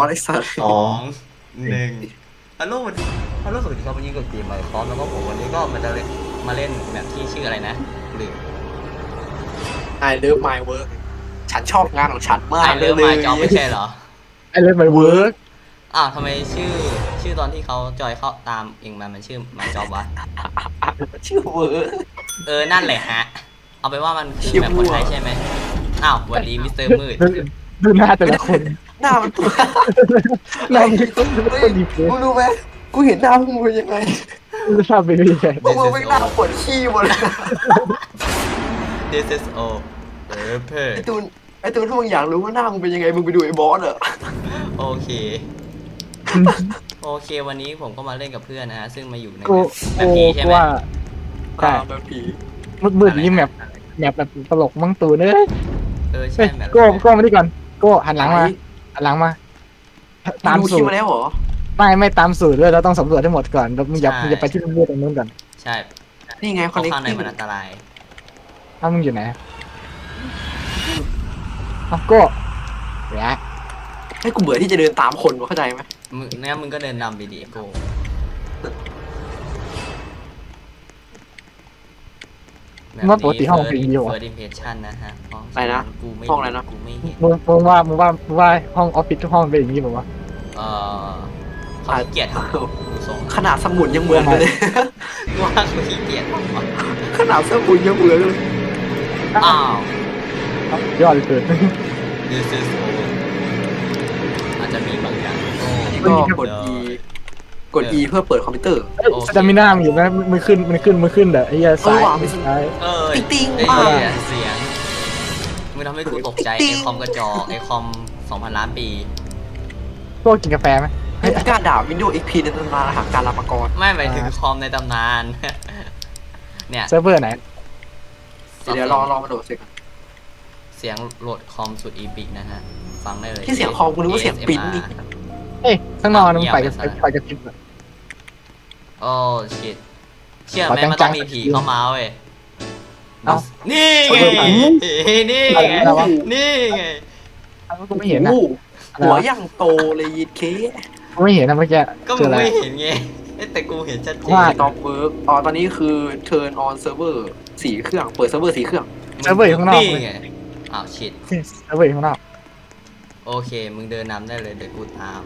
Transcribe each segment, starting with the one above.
อสไอ้สัสสองหนึ่งฮัลโหลสวัสดีฮัลโหลสวัสดีครับวันนี้กับเกมไมค์คอมแล้วก็ผมวันนี้ก็มาจะเล่นมาเล่นแบบที่ชื่ออะไรนะหรือไอเลิฟไมเวิร์กฉันชอบงานของฉันมากไอเลิฟมาจอไม่ใช่เหรอไอเลิฟไมเวิร์กอ้าวทำไมชื่อชื่อตอนที่เขาจอยเข้าตามเองมามันชื่อมาจอบวะชื่อเวิร์กเออนั่นแหละฮะ เอาไปนว่ามันคือชื่อแบบคนไทยมั่วใช่ไหมอ้าวสวัสดีมิสเตอร์มืด ดูหน้าแต่ละคนหน้ามันตัวหน้ามันต้องเป็นคนดีเฟมึงรู้ไหมกูเห็นหน้ามึงเป็นยังไงหน้าเป็นยังไงพวกมึงไม่หน้าปวดขี้หมดเลย This is all เออเพอไอตูนไอตูนถ้ามึงอยากรู้ว่าหน้ามึงเป็นยังไงมึงไปดูไอ้บอสเหรอโอเคโอเค วันนี้ผมก็มาเล่นกับเพื่อนนะฮะซึ่งมาอยู่ในกูแบบกูนี้ใช่ไหมว่าใช่ตามแบบผีมืดมืดๆนี้แมปแมปแบบตลกมั่งตูนเอ้ยเออเฮ้ใช่ยแบบโก้โก้มาดิก่อน โก้หันหลังมา หันหลังมา ตามดูคสูลิปตร มาแล้วเหรอ ไม่ไม่ตามสูตรด้วยเราต้องสำรวจให้หมดก่อนแล้วมึงอย่ามึงอย่าไปที่มืดๆตรงนู้นก่อนใช่นี่ไงเพคอนราะเนคข้างในติ้งมันอันตราย ถ้ามึงอยู่ไหนเอาโก้เดี๋ยวให้กูเบื่อที่จะเดินตามคนวะเข้าใจไหมมึงเนี่ยมึงก็เดินนำไปดิโก้ว่าปกติห้องเป็นอย่างนี้วะเฟิร์สอิมเพรสชั่นนะฮะห้องอะ ไรนะ กูไม่ห้องอะไรนะ กูไม่เห็นมึงมึงว่ามึงว่ามึงว่าห้องออฟฟิศทุกห้องเป็นอย่างนี้ป่าวะ เออเขาขี้เกียจทำดูทรงขนาดสมุนยังเหมือนกันเลย ว่าเขาขี้เกียจทำวะขนาดสมุนยังเหมือนเลยอ้าวยอดเลยเกิน This is all อาจจะมีบางอย่างโอ้ อันนี้ก็กด E กด E เพื่อเปิดคอมพิวเตอร์เอ้ยสตามิน่ามึงอยู่ไหมมันขึ้นมันขึ้นมันขึ้นเด้อไอ้เหี้ยซ้ายเออว่ะไม่ใช่ ซ้าย เออติ๊งติ๊งไอ้อ่าเหี้ยเสียงมึง ทำให้กูตกใจติ๊ไองคอมกระจอกไอคอม2,000ล้านปีพวกกินกาแฟไหมให้กล้าด่า Windows XP ในตำนานหาการลามากรไม่หมายถึงคอมในตำนาน เนี่ยเซิร์ฟเวอร์ไหน เดี๋ยวรอรอมาโดดเสร็จก่อนเสียงโหลดคอมสุดอีปิกนะฮะ ฟังได้เลยที่เสียงคอมกูนึกว่าเสียงปริ้นนี่เอ้ยข้างนอกนะมึงเงียบไปกับไปซะไปกับทิปอะโอ้ชิตเชื่อขอไหมจังๆมันต้องมีผีเข้ามาเว้ย เอ้า นี่ไง นี่ไงอะไรวะนี่ไงอ้าวกูไม่เห็นนะโอ้โหอะไรหัววะยังโตเลยยีดเคกูไม่เห็นนะเมื่อกี้ก็เจมึองอะไรไม่เห็นไงเอ้ยแต่กูเห็นชัดเจนว่าตอปเวิร์กอ๋อตอนนี้คือ turn on server สี่เครื่อง เปิดเซิร์ฟเวอร์สี่เครื่อง เซิร์ฟเวอร์อยู่ข้างนอกนี่ไง อ้าวชิตเซิร์ฟเวอร์อยู่ข้างนอกโอเค มึงเดินนำได้เลยเดี๋ยวกูตาม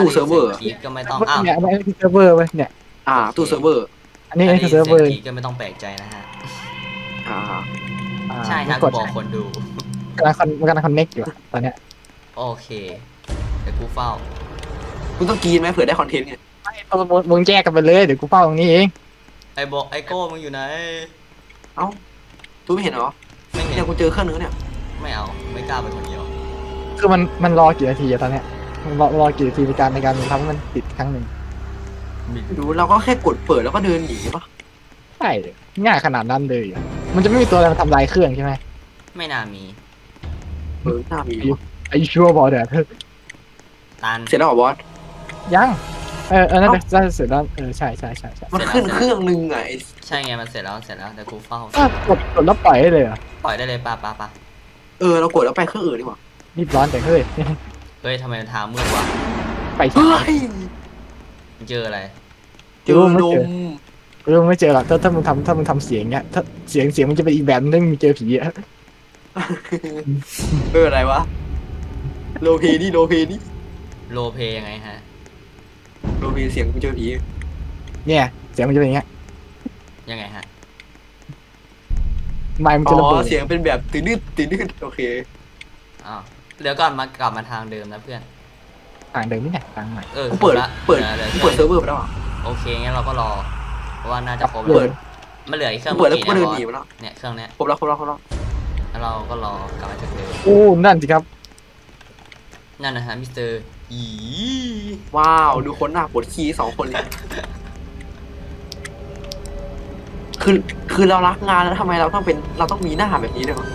ตู้เซิร์ฟเวอร์ ถ้าได้สียงกรีดก็ไม่ต้อง อ้าว เนี่ยอันนี้คือเซิร์ฟเวอร์เว้ยเนี่ย อ่าตู้เซิร์ฟเวอร์ อันนี้อันนี้คือเซิร์ฟเวอร์ถ้าได้สียงกรีดก็ไม่ต้องแปลกใจนะฮะ อ่าอ่าใช่ฮะกกูดบอกคนดู กำลังคอนกำลังคอนเน็กอยู่อะตอนเนี้ยโอเคเดี๋ยวกูเฝ้า คุณต้องกรีนไหมเผื่อได้คอนเทนต์ไงไม่ต้องมึงมึงแยกกันไปเลยเดี๋ยวกูเฝ้าตรงนี้เองไอ้บอกไอ้โก้มึงอยู่ไหนเอ้าตูไม่เห็นเหรอไม่เห็น เนี่ยกูเจอเครื่องนึงเนี่ยไม่เอา ไม่กล้าไปคนเดียว คือมันมันรอกี่นาทีอะตอนเนี้ยมันรอรอกี่นาทีในการในการทำให้มันติดครั้งหนึ่ง ดูเราก็แค่กดเปิดแล้วก็เดินหนีปะใช่เลยง่ายขนาดนั้นเลยเหรอมันจะไม่มีตัวอะไรมาทำลายเครื่องใช่ไหมไม่น่ามี เออหน้ามีไอชัวร์บอลเดี๋ยวตัน เสร็จแล้วเหรอบอส ยังเออเออนั่นเป็นเสร็จแล้วเออใช่ใช่ใช่ใช่มันขึ้นเครื่องนึงไงไอ้ใช่ไงมันเสร็จแล้วเสร็จแล้วเดี๋ยวกูเฝ้าก็กดกดแล้วปล่อยได้เลยเหรอปล่อยได้เลยป่ะป่ะป่ะเออเรากดแล้วไปเครื่องอื่นดีกว่ารีบร้อนแต่เฮ้ยเฮ้ยทำไมทางมืดวะไปที่เฮ้ย มึงเจออะไร เจอลมเรื่องไม่เจอหรอกถ้าถ้ามึงทำถ้ามึงทำเสียงเนี้ยถ้าเสียงเสียงมันจะเป็นอีกแบบนึงมีเจอผีอะเอออะไรวะโลเพนี่โลเพนี่โลเพยังไงฮะ โลเพเสียงกูเจอผีเนี่ยเสียงมันจะเป็นอย่างเงี้ยยังไงฮะ ไมค์มันอ๋จะระเบิอดเสียงเป็นแบบตื่นดืดตื่นดืดโอเค อ้าว เดี๋ยวก่อนมากลับมาทางเดิมนะเพื่อน ต่างเดิมนี่ไงต่างใหม่เออกูเปิดละเปิดหลือกูหลือเปิดเซิร์ฟเวอร์ไปแล้วอะ โอเคงั้นเราก็รอ เพราะว่าน่าจะครบเปิดมันเหลืออีกเคกูรื่องเปิดแล้วกูมื่ก็อเดินหนีกี้ไปแล้วเนี่ยเครื่องเนี้ยครบแล้วครบแล้วครบแล้วแล้วเราก็รอกลับมาจากเดิมโอ้นั่นสิครับนั่นนะฮะมิสเตอร์อีว้าวดูคนหน้าปวดขี้สองคนเลยคือคือเรารักงานแล้วทำไมเราต้องเป็นเราต้องมีหน้าแบบนี้ด้วยวะ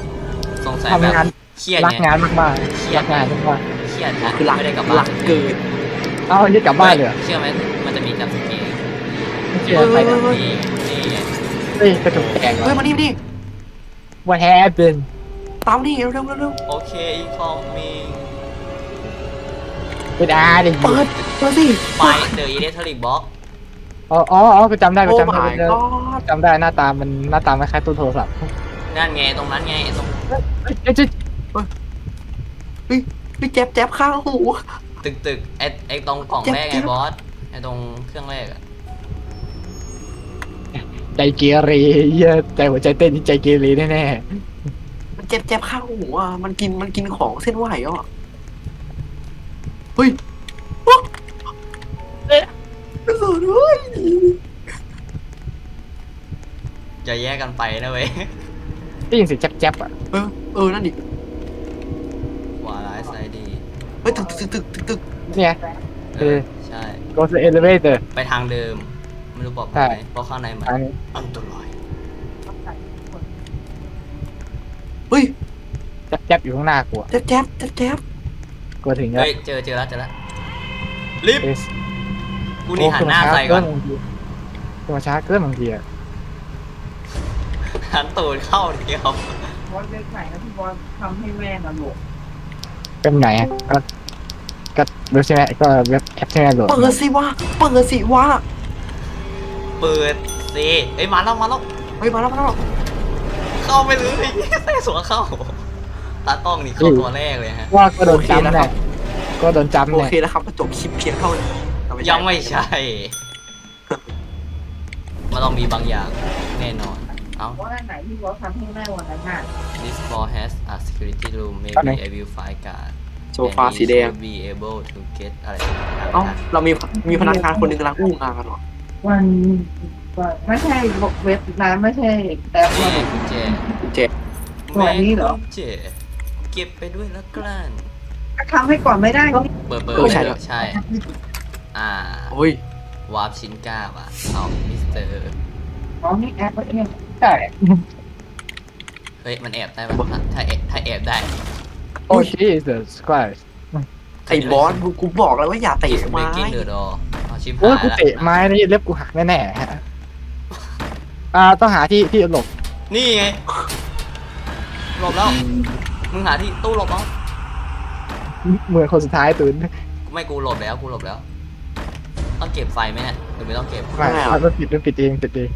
สงสัยทำแบบงานเครียดรักไงงานมากๆรักงานมาก เครียดนะคือรักไม่ได้กลับบ้ารันกเกินๆเอาอันนี้กลับบ้านเลยเหรอเชื่อไหมมันจะมีจับสเกตไม่เชื่อไปนะเฮ้ยนี่นี่ไงเฮ้ยกระจกแตกเหรเฮ้ยอมานี่มานี่ What happened ตามนี่เร็วเร็วเร็วเร็วโอเคอีคอมมิงเป็นอาร์ดิเปิดเปิดสิไฟเดอะอิเล็กทริกบ็อกอ๋ออ๋ออ๋อกูจำได้กูโอ้จำได้ my กู god จำได้หน้าตามันหน้าตาไม่คล้ายตู้โทรศัพท์นั่นไงตรงนั้นไงตรงเอ้ยเอ้ย เอ้ยพี่แจ๊บแจ๊บข้างหู ตึกตึกไอไอตรงกล่องแรกไงบอสไอตรงเครื่องแรกอะใจเกเรเหี้ยใจหัวใจเต้นนี่ใจเกเรแน่มันแจ๊บแจ๊บข้างหูอะ มันกินมันกินของเส้นไหวอะ เฮ้ยเอ๊ะสวยด้วยจะแยกกันไปนะเว้ย ๆได้ยินเสียงแจ๊บๆอะ เออ เออ นั่นดิ ขวาร้ายซ้ายดี เฮ้ยตึกตึกตึกตึกตึกเนี่ย เออ ใช่ go to elevator ไปทางเดิม ไม่รู้บอกใช่ไหมเพราะข้างในมันอันนี้อันตรายเฮ้ยแจ๊บๆอยู่ข้างหน้ากูอะแจ๊บแจ๊บแจ๊บแจ๊บกูถึงแล้วเฮ้ยเจอเจอแล้วเจอแล้วลิฟต์เอสกูนี่หันหน้าใส่ก่อนโขึ้มาช้าเกินบางทีอะหันตูดเข้าเดียวบอสเล็กไหนนะพี่บอสทำให้แม่นะลูกเป็นไหนอะก็ ก็รู้ใช่ไหมก็เว็บแอปใช่ไหมโหลดเปิดสิวะเปิดสิวะเปิดสิเอ้ยมาแล้วมาแล้วเฮ้ยมาแล้วมาแล้วเข้าไปเลยใส่สวเข้าตาต้องนี่เข้าตัวแรกเลยฮะว่าก็โดนโอเคนะจำครัแน่บก็โดนจำโอแน่เคแล้วครับก็จบคลิปเพียงเท่านี้เอาใช่ยังไม่ใช่ มันต้องมีบางอย่างแน่นอน เอ้าบอสอันไหนที่บอสทำให้แม่วันนั้นน่ะ this floor has a security room maybe I will find guard โซฟาสีแดง and he should be able to get อะไรเอ้าเรามีมีพนักงานคนหนึ่งกำลังอู้งานกันเหรอวันไม่ใช่บอกเว็บนะไม่ใช่แต่นี่ว่า กุญแจเจ็บตัวนี้เหรอ กุญแจเก็บไปด้วยแล้วกันทำให้ก่อนไม่ได้ก็เปิดเปิดเออใช่เปิดใช่ อ่า โอ้ยวาร์ปชิ้นก้าว่ะเอามิสเตอร์อ๋อนี่แอปเองใช่เฮ้ย มันแอบได้ปะถ้าแอบถ้าแอบได้ โอ้ชีสสควอชไอ้บอสกูกูบอกแล้วว่าอย่าเตะเบรไม้กกิ้งเดอะดอเอาชิปโอ้หายยกูละเตะไม้นี่เล็บกูหักแน่ๆฮะอ่าต้องหาที่ที่หลบนี่ไงหลบแล้วมึงหาที่ตู้หลบแล้วเหมือนคนสุดท้ายตื่นไม่กูหลบแล้วกูหลบแล้วต้องเก็บไฟไหมเนี่ยหรือไม่ต้องเก็บไม่มันปิดมันปิดเองปิดเอง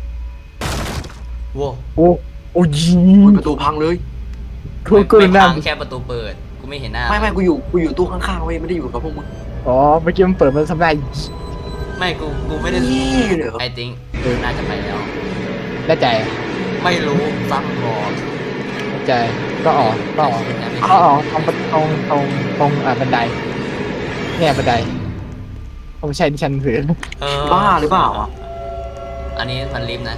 ว้าวโอ้โอ้ยีอุ๊ยประตูพังเลย กูกูไม่นั่พันงแค่ประตูเปิด กูไม่เห็นหน้าไม่ไม่กูอยู่กูอยู่ตู้ข้างๆเว้ยไม่ได้อยู่กับพวกมึงอ๋อเมื่อกี้มันเปิดมันทำได้ไม่กูกูไม่ได้นี่เหรอไอติงน่าจะไปแล้ว ได้ใจไม่รู้ซักบอลได้ใจก็ออกก็ออกนะไม่ก็ออกตรงตรงตรงตรงอ่าบันไดเนี่ยบันไดผมไม่ใช่ที่ฉันถือเออบ้าหรือเปล่าอะอันนี้มันลิฟต์นะ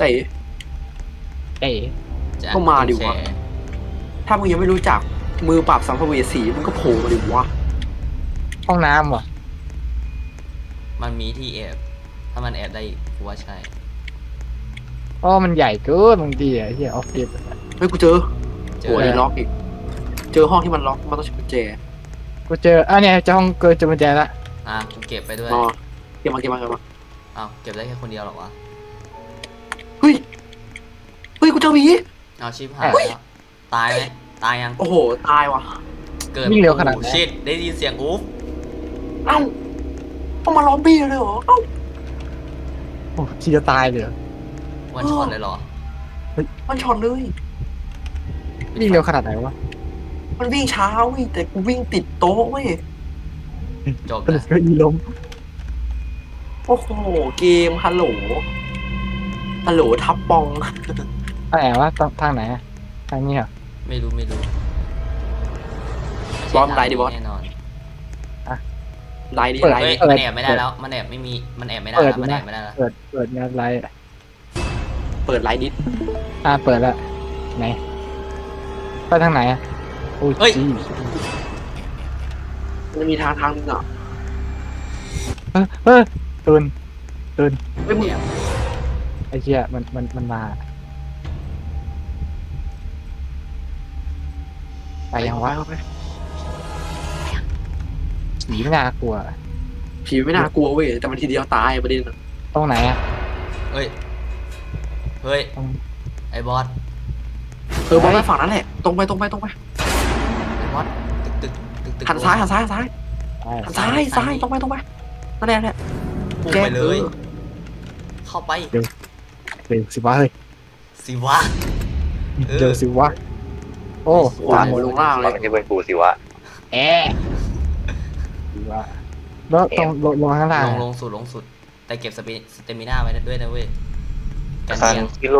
ใจเอ๋จะก็มาดิวะแชร์ถ้ามึงยังไม่รู้จักมือปราบสัมภเวสีมึงก็โผล่มาดิวะ ห้องน้ำว่ะมันมีที่แอบ ถ้ามันแอบได้อีกกูว่าใช่เพราะมันใหญ่เกินบางทีอะที่ออฟฟิศเฮ้ยกูเจอเจโอ้อยล็อกอีก เจอห้องที่มันล็อกมันต้องใช้กุญแจกูเจออะเนี่ยเจะห้องเกินเจอกุญแจละอะกูเก็บไปด้วยอ๋อเก็บมาเก็บมาเก็บมาอ้าว เก็บได้แค่คนเดียวเหรอวะเฮ้ย เฮ้ยกูเจอผีเอาชิปหายแล้วตายไหมตายยังโอ้โห ตายว่ะ เกิดวิ่งเร็วขนาดไหนชิดได้ยินเสียงอุ๊บเอ้าต้องมาล้อมบี้เลยเหรอ เอ้า โอ้ที่จะตายเลยเหรอวันช็อตเลยเหรอมันช็อตเลย วิ่งเร็วขนาดไหนวะมันวิ่งช้าเว้ยแต่กูวิ่งติดโต๊ะเว้ย จบก็เลแล้ยวก็อีล้มโอ้โห เกมฮัลโหลฮัลโหลทับปอง อะไรวะทางทางไหนอะทางนี้เหรอ ไม่รู้ไม่รู้บอสไลน์ดิบอส แน่นอนไลน์ดิเปิด ไลน์เฮ้ยดิมันแอบไม่ได้แล้ว มันแอบไม่มีมันแอบไม่ได้เปิดแล้วมันนะแอบไม่ได้แล้วเปิดเปิดงานไลน์เปิดไลน์ดิสอ่าเปิดละไหนไปทางไหนอะโอ้ยจีมันมีทางทางนึงอะเออเออตุนเฮ้ยมึงแอบไอ้เหี้ยมันมันมันมา ไปยังวะเอาไปผีไม่น่ากลัว ผีไม่น่ากลัวเว้ยแต่มันทีเดียวตายประเด็นอะตรงไหนอะเฮ้ย เฮ้ยตรงไอ้บอส เออบอสไปฝั่งนั้นแหละ ตรงไปตรงไปตรงไป ไอ้วัดตึกตึกตึกตึกหันซ้ายหันซ้ายหันซ้ายใช่หันซ้ายซ้ายตรงไปตรงไปนั่นแหละนั่นแหละพุ่งไปเลย เข้าไป เร็วสิวะเฮ้ย สิวะเออเร็วสิวะ โอ้โอ้โหลงล่างเลมันยไม่ใช่เพื่อนกูสิวะแอะสิวะแล้วตรงลงลงข้างล่างลงลงสุดลงสุด แต่เก็บสเปสเตมิน่าไว้ด้วยนะเว้ยกันสันเตียงกิโล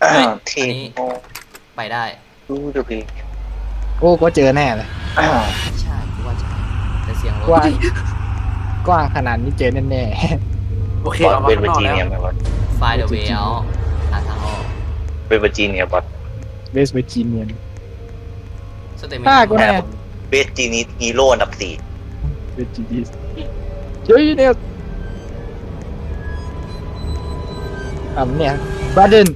เฮ้ยทีอันนี้ไปได้ดูดูดีโอ้ก็เจอแน่เลยใช่กูว่าใช่แต่เสียงรถกว้างกว้างขนาดนี้เจอแน่โอเคบอสเรามาเป็นข้างเวอนอกร์จิแล้วเนียไหมบอสไฟเดอะเวลหาทางออกเป็นเวอร์จิเนียบอสๆ เวสเวจีเนียน สเตมิอ่าน่ากูแน่ เวสจีนีฮีโร่อันดับสี่เวจีดีเฮ้ยเนี่ยอะเนี่ยบาเดน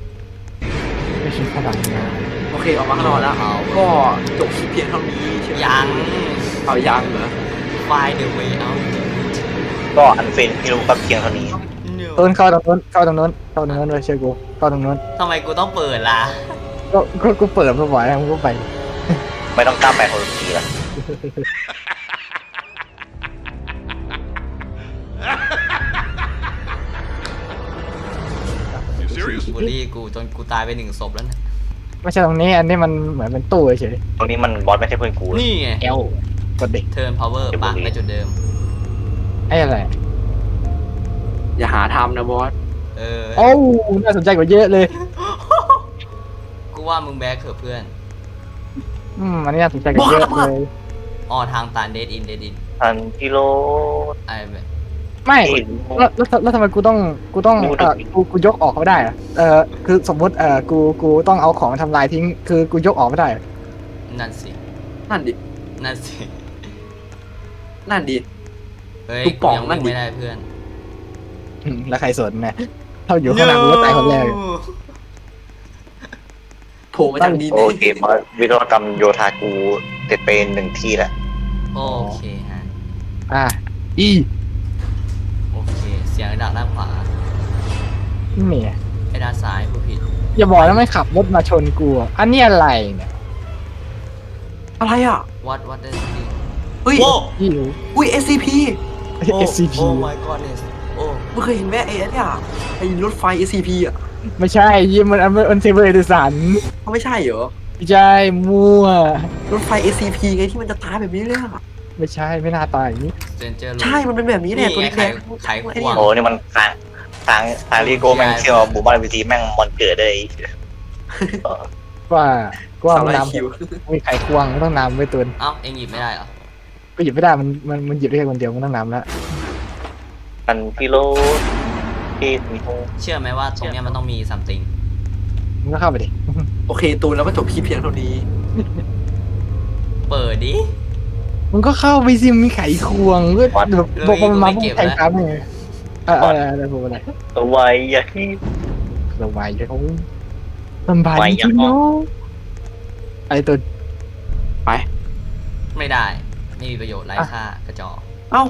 ไม่ใช่พลังงานโอเคออกมาข้างนอกแล้วเอาก็จบคลิปเพียงเท่านี้ใช่ไหมยังเอายังเหรอไฟเดอะเวลก็อันเฟนฮีโร่ครับเพียงเท่านี้ ต้นเข้าตรงนู้นเข้าตรงนู้นเข้าตรงนู้นเลยเชื่อกูเข้าตรงนู้นทำไมกูต้องเปิดล่ะ ก็ก็กูเปิดมาบ่อยแล้วมึงก็ไปไม่ต้องตามไปคนละทีละบูลลี่กูจนกูตายไปหนึ่งศพแล้วนะไม่ใช่ตรงนี้ อันนี้มันเหมือนเป็นตู้เฉยตรงนี้มันบอสไม่ใช่เพื่อนกูเลยนี่ไงๆแอลกดเด็กเทิร์นพาวเวอร์ปะไปจุดเดิม ไอ้อะไรอย่าหาทำนะบอส เออ โอ้น่าสนใจกว่าเยอะเลยกู ว่ามึงแบกเถอะเพื่อน อืมอันนี้น่าสนใจกว่าเยอะเลย อ๋อทางตันเดดอินเดดอินอันกิโล ไอ้แบบไม่ที่แล้วแล้วแล้วทำไมกูต้องกูต้องดูดิเออกูกูยกออกไม่ได้อะเออคือสมมติเออกูกูต้องเอาของทำลายทิ้ง คือกูยกออกไม่ได้อะนั่นสิ นั่นดิ นั่นสิ นั่นดิ เฮ้ยลูกป๋องยังนั่นดิไม่ได้เพื่อน อืมแล้วใครสนนะถ้าอยู่ข้างหลังกูก็ตายคนแรก โผล่มาจากดินโอเคบอสวิศวกรรมโยธากูเสร็จไปหนึ่งที่แล้วโอเคฮะอะอีโอเค เสียงดักด้านขวานี่ไงไอ้ด้านซ้ายผู้ผิด อย่าบอกนะไม่ขับรถมาชนกูอะอันนี้อะไรเนี่ยอะไรอะวัดวัดได้จริงเฮ้ยโอ้ยี่หูอุ้ย SCP SCP โอ้ my godness โอ้มึงเคยเห็นไหมไอ้เนี่ยไอ้รถไฟ SCP อะ ไม่ใช่ยี่มันอันมันเซเวอร์เดสันเขาไม่ใช่เหรอไม่ใช่มั่ว รถไฟ SCP ไงที่มันจะตายแบบนี้เลยอะไม่ใช่ไม่น่าตายอย่างนี้สเตนเจอร์ ใช่มันเป็นแบบนี้แหละตัวไงแดงไขไขไอ้ควเนี่งยโอ้นี่มันทางทางทางลีโก้แม่งเที่ยวหมู่บ้านวีทีแม่งมอนเกิดได้อีกเออว่าว่าสาวมันไลนคิวำมีไขควงต้องนำไว้ตัวเอ้าเอ็งหยิบไม่ได้เหรอก็หยิบไม่ได้มันมันมันหยิบได้แค่คนเดียวมันต้องนำแล้วอันกิโล ที่มีโฮเชื่อไหมว่าตรงเนี้ยมันต้องมี something มันก็เข้าไปดิโอเค ตูนแล้วก็จบคลิปเพียงเท่านี้ เปิดดิมันก็เข้าไปสิมีไขควงก็แบบบอกว่ามันมาพวกไขครับไงเออเอออะไรพวกอะไรตัวไวอย่าที่เราไวเลยเขาสบายไวจยัริงงอ๋อเนาะไอ้ตัว ไม่ได้ ไม่มีประโยชน์ไร้ค่ากระจอก เอ้า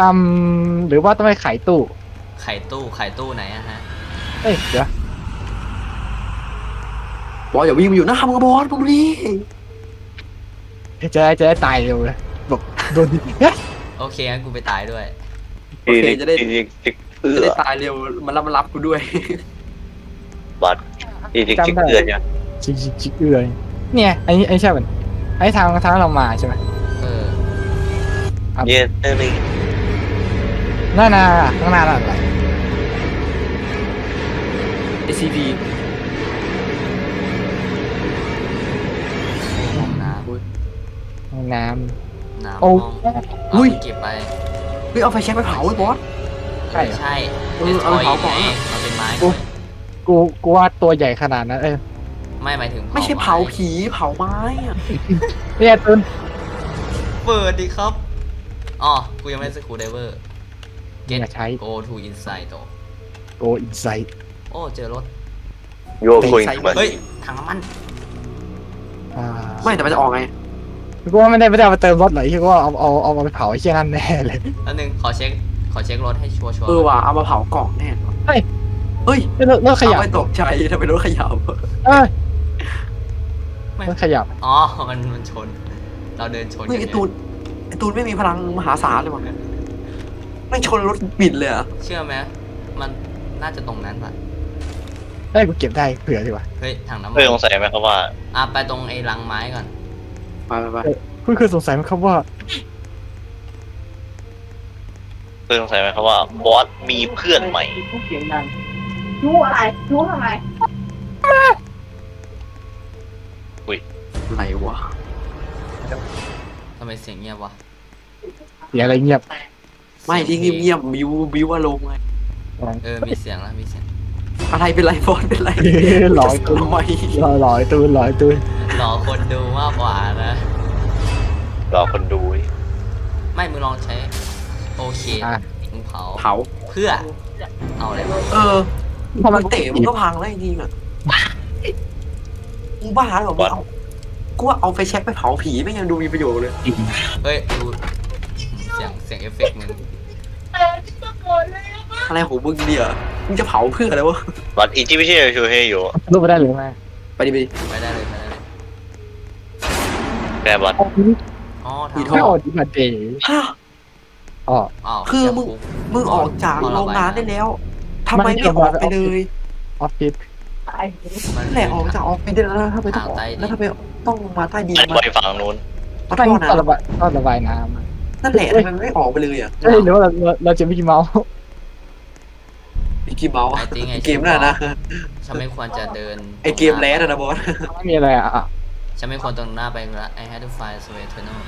อืมหรือว่าต้องไปไขตู้ ไข่ตู้ไข่ตู้ไหนอะฮะ เอ้ยเดี๋ยวบอสอย่าวิ่งมาอยู่หน้ามึงอะบอสมึงดูดิจะได้จะได้ตายเร็วเลยบอกโดนดิโอเคงั้นกูไปตายด้วย โอเคจะได้จิกจิกเอืจะอได้ตายเร็วมันรับมารับกูด้วย บัตรจิกจิกเอือเนี่ยชิกชิกชิกเอื่อยเนี่ยไอ้นี่ไอ้ใช่มันไอ้ทางทางเรามาใช่ไหมเออเยเตอร์ ลีหน้าหน้าข้างหน้านั่นอะไร SCP ห้องน้ห้องน้ำน้ำำโอ้ห้องเอาไปเก็บไปเฮ้ยเอาไฟแช็กไปเผาไอ้บอส ใช่เหรอ ใช่เอเออสเอาคไปอยเผาก่อน ไงมันเป็นไม้โอ้กูกูว่าตัวใหญ่ขนาดนั้นเออไม่หมายถึงไม่ใช่เผาผีเผาไม้อะเนี่ยตุนเปิดดิครับอ๋อกูยังไม่ได้สกูไดเวอร์ อย่าใช้ go to inside ตัวโกอินไซต์โอ้ เจอรถโยคุยเหมือนเฮ้ยถังน้ำมัน อ่าไม่แต่มันจะออกไง กูว่าไม่ได้ไม่ได้เอามาเติมรถหรอกที่กูว่าเอาเอาเอามาไปเผาไอ้เชี่ยนั่นแน่เลย แล้วหนึ่งขอเช็ค ขอเช็ครถให้ชัวร์ชัวร์เออว่ะเอามาเผากล่องแน่เฮ้ย เฮ้ยเลิกเลิกขยับเอาไปตกใจทำไมรถขยับเออมันขยับอ๋อ มันมันชน เราเดินชนเฮ้ยกัไอนตูนไอตูนไม่มีพลังมหาศาลเลยว่ะ ไม่งชนรถบิดเลยเหรอะเชื่อไหมมันน่าจะตรงนั้นปะได้กูเก็บได้เผื่อดีกว่าเฮ้ยถังน้ำมัเพื่อนสงสัยไหมครับว่า อะไปตรงไอ้รังไม้ก่อน ไปไปไปเพื่อนคือสงสัยไหมครับว่าเพื่อนสงสัยไหมครับว่าบอสมีเพื่อนใหม่ เสียงดังรู้อะไรรู้ทำไมอะไรวะทำไมเสียงเงียบวะเสียงอะไรเงียบ ไม่ที่เงียบๆบิวบิวอารมณ์ไงเออมีเสียงแล้วมีเสียงอะไรเป็นไรบอสเป็นไรหลอยตูนทำไมหลอยหลอยตูนหลอยตูนรอคนดูมากกว่านะรอคนดูเว้ยไม่มึงลองใช้โอเคอะมึงเผาเผาเพื่อเอาอะไรมาเออพอมัมันนเตะมันก็พังแล้วจริงๆอะกูบ้าหรอมึงเอากูว่าเอาไฟแช็กไปเผาผีไม่ยังดูมีประโยชน์เลยเฮ้ยดูเสียงเสียงเอฟเฟกต์มึง อะไรของมึงเนี่ยมึงจะเผาเพื่ออะไรวะบอสอีจิไม่ใช่ชูเฮอยู่รูปมาได้หรือไม่ไปดิไปดิ ไปได้เลยไปได้เลยแต่บอสอ๋อมีทำท่ ไม่ออกดีกว่าเดย์ฮะ อ๋ออ้าวคือเสียมึงคุกมึงออกจากโรงงานได้แล้วทำไมไม่ออกไปเลยออฟฟิศมันนั่นแหละออกจากออฟฟิศได้แล้วถ้าไปต้องออกแล้วถ้าไปต้องมาใต้ดินไอ้บมาอสฝั่งนู้นมาตั้งท่อท่อระน้ำบายท่อระบายน้ นั่นแหละทำไมมันไม่ออกไปเลยอะำเฮ้ยหรือว่าเราเราเราจะมิกกี้เมาส์มิกกี้เมาส์ไอ้จริงไอ้เกมน่ะนะฉันไม่ควรจะเดินไอเกมแรดอะนะบอสไม่มีอะไรอะฉันไม่ควรตรงหน้าไปละ I had to find a way to know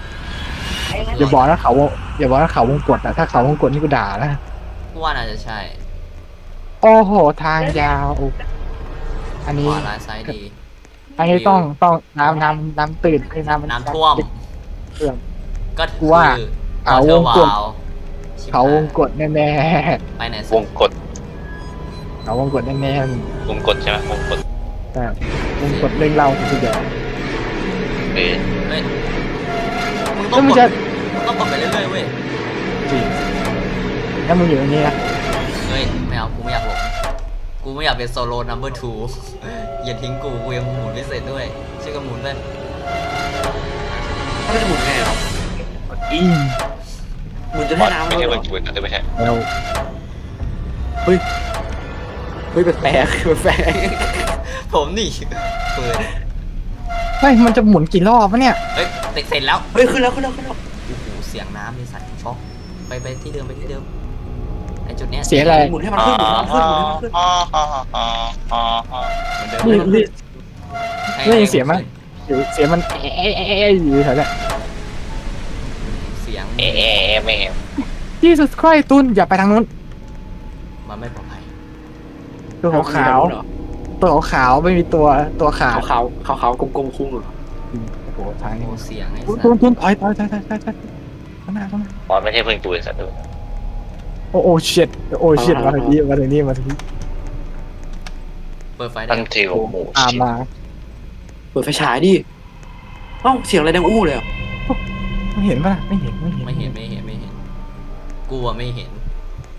อย่าบอกนะเขาวงอย่าบอกนะเขาวงกดอะถ้าเขาวงกดนี่กูด่านะกูว่าน่าจะใช่โอ้โหทางยาว อันขนี้ วาร้ายซ้ายดี อันนี้ต้องต้องน้ำน้ำน้ำตื่นให้น้ำมัน้ำท่วมเครื่องก็กูคือว่าเอา เขาเธวองกดวาวชิบเขาวงหายกดแน่ไปไหนวสังกดๆเขาวงกดแน่วงกดใช่ไหมวงกดๆแต่วงกดเรื่องเล่าคือเดี๋ยวเออเฮ้ยมึงต้แล้อวงมึกงดจะมึงต้องกดไปเรื่อยๆเว้ยจริงแล้วมึงอยู่ตรงนี้นะเฮ้ยไม่เอากูไม่อยากหลงกูไม่อยากเป็นโซโล่ number two อย่าทิ้งกูกูยังหมุนไม่เสร็จด้วยช่วยกันหมุนไปถ้าไม่จะหมุนไงหรอ อิงหมุนจะบให้อสน้ำไม่มันใช่เหรวองกดนะไม่ใช่แล้วเฮ้ยแปลกแปลกแปลกผมนี่เปิดเฮ้ยมันจะหมุนกี่รอบวะเนี่ย เฮ้ยเสร็จเสร็จแล้วเฮ้ยขึ้นแล้วขึ้นแล้วขึ้นแล้วโอ้โหเสียงน้ำนี่สั่นช็อกไปไปที่เดิมไปที่เดิมไอจุดเนี้ยเสียอะไรหมุนให้มันขึ้นหมุนให้มันขึ้นหมุนให้มันขึ้นอ๋ออ๋ออ๋ออ๋ออ๋อเหมือนเดิมนี่นี่ให้นี่ให้เสียงมั้ยเสียงมันเอ๊ะเอ๊ะเอ๊ะเอ๊ะอยู่แถวเนี้ย เสียงเอ๊ะเอ๊ะเอ๊ะไม่เห็น Jesus Christ ตุนอย่าไปทางนู้นมันไม่ปลอดภัยตัวขาวขาวๆตัวขาวๆไม่มีตัวตัวขาขาววขาวขาวขาวๆกลมๆคุ้งเหรอโอ้โหทางนี้โอ้เสียงไอ้ตุนสัตุนสตุนถอยถอยถอยถอยถอยถอยข้างหน้าข้างหน้าบอสไม่ใช่เพิ่งตูนสัตว์ดูโอ้โอ้ชิตโอ้ชิตมาทางนี้มาทางนี้มาทางนี้เปิดไฟได้ตั้งเทลโมตามชิมาเปิดไฟฉายดิเอ้าเสียงอะไรดังอู้เลยอะ ไม่เห็นปะล่ะไม่เห็นไม่เห็นไม่เห็นไม่เห็นไม่เห็นกูอะไม่เห็น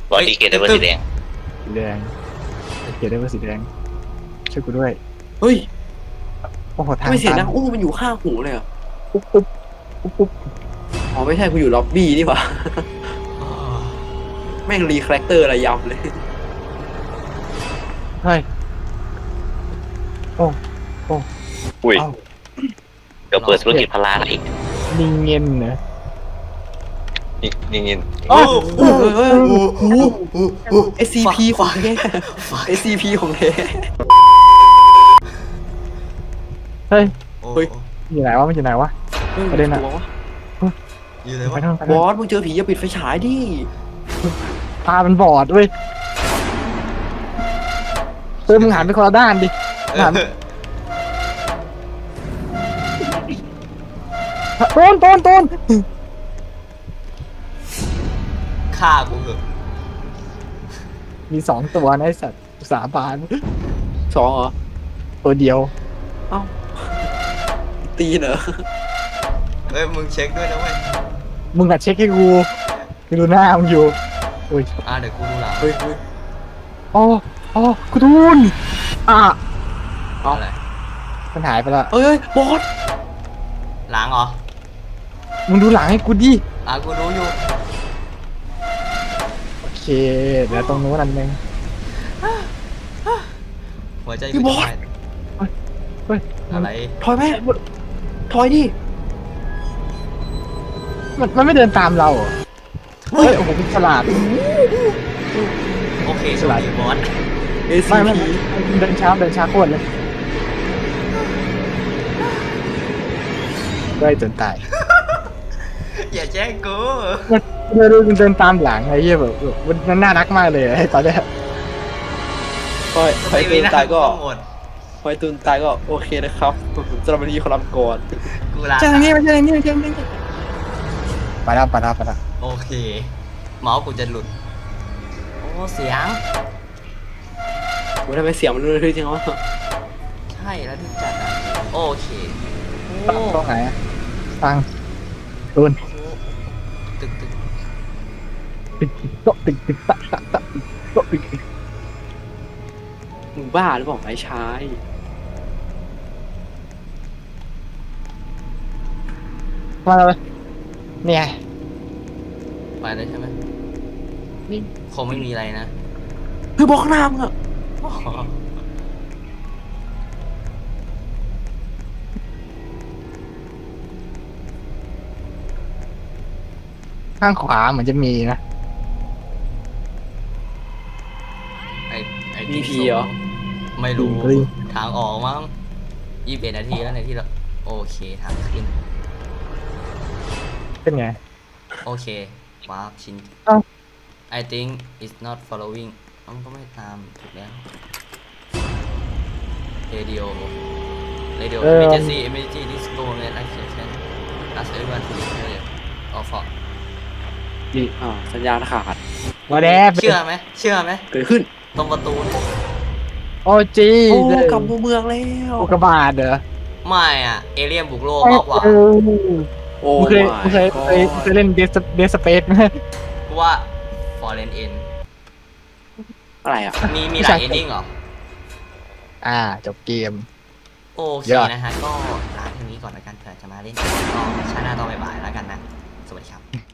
บอสดีเกตได้เบอร์สีแดงสีแดงเขียนได้ว่าสีแดงช่วยกูด้วยเฮ้ยโอ้โหทางทำไมเสียงตัดันงอู้มันอยู่ข้างหูเลยอะปุ๊บปุ๊บปุ๊บปุ๊บอ๋อไม่ใช่กูอยู่ล็อบบี้นี่หว่าแม่งรีคาแรคเตอร์อะไรยำเลยเฮ้ยอุ้ยเอ้าเดี๋ยวเปิดธุรกิจพลาอะไรอีก ลิงเงินเนอะนี่นี่นี่โอ้เฮ้ยเฮ้ยเฮ้ย SCP ของแท้ SCP ของแท้ เฮ้ย เฮ้ย อยู่ไหนวะมันอยู่ไหนวะ ประเด็นอะตัววอยู่เลยไปวะทางไปบทางอสมึงเจอผีอย่าปิดไฟฉายดิ ตามันบอดเว้ยเฮ้ยมึงหันไปคนละด้านดิ เออ ต้นต้นต้นฆ่ากูเหอะมีสองตัวนะไอสัตว์สาบานสองเหรอ ตัวเดียวตีนเหรอ เฮ้ยมึงเช็คด้วยนะเว้ยมึงอะเช็คให้กูกูดูหน้ามึงอยู่อุ้ยอะเดี๋ยวกูดูหลังเฮ้ยเฮ้ยอ๋ออ๋อกูทุนอะเอ้าอะไรมันหายไปแล้วเอ้ยเอ้ยบอสล้างเหรอ มึงดูหลังให้กูดิ อะกูรู้อยู่โอเคเดี๋ยวตรงนู้นอันนึง หัวใจพี่กูบอจะสวายเฮ้ยอะไรถอยแม่ถอยดิ มันมันไม่เดินตามเราเหรอเฮ้ยโอ้โหมันฉลาด โอเคสวัสดีบอสเอซีไม่ไม่พีเดินช้าเดินช้าโคตรเลยได้จนตาย อย่าแจ้งกูเดินเดินตามหลังไอ้เหี้ยแบบมันน่ารักมากเลยไอ้ตอนเนี้ยถอยถอยตูนตายก็หมดถอยตูนตายก็โอเคนะครับสำหรับวันนี้ขอรับก่อนกูลาใช่ทางนี้ไม่ใช่ทางนี้ไม่ใช่ทางนี้ไปแล้วไปแล้วไปแล้วโอเคเมาส์กูจะหลุดโอ้เสียงโอ้ทำไมเสียงมันระทึกจังวะใช่แล้วถึงจัดอะโอเคโอ้ตั้งตรงไหนอะตั้งตูนโอ้ตึกตึก ตึกตึกโต๊ะตึกตึกตะตะตะโต๊ะตึกตึกมึงบ้าหรือเปล่าไอ้ชายมาเลยเนี่ยไปเลยใช่ไหมนี่ คงไม่มีอะไรนะคือบล็อกหน้ามึงอะอ๋อข้างขวาเหมือนจะมีนะ ไอ ไอมีพีเหรอ ไม่รู้ เฮ้ย ทางออกมั้งยี่สิบเอ็ดนาทีแล้วในที่เราโอเคทางขึ้น เป็นไง โอเคว้าร์ปชิ้นเอ้า I think it's not following เอ้ามันก็ไม่ตามถูกแล้ว radio radio เออ emergency emergency disco man action ask everyone to be clear of for นี่อ่าสัญญาณขาดมาแดบเชื่อไหมเชื่อไหม เกิดขึ้นตรงประตูเนี่ย โอ้จีโอ้เลยกลับมาเมืองแล้วอุกกาบาตเหรอไม่อะเอเลี่ยนบุกโลกมากกว่าเออโอ้มึงเคย my มึงเคยเคย god เคยเล่นเดสเดสเปซไหมกูว่า foreign end อะไรอะ มีมีไม่หใช่ลาย ending เหรอ อ่าจบเกม โอเคยอดนะฮะ ก็ลาเท่านี้ก่อนแล้วกันเผื่อจะมาเล่นก็ชาหน้าต้องบ่ายๆแล้วกันนะ สวัสดีครับ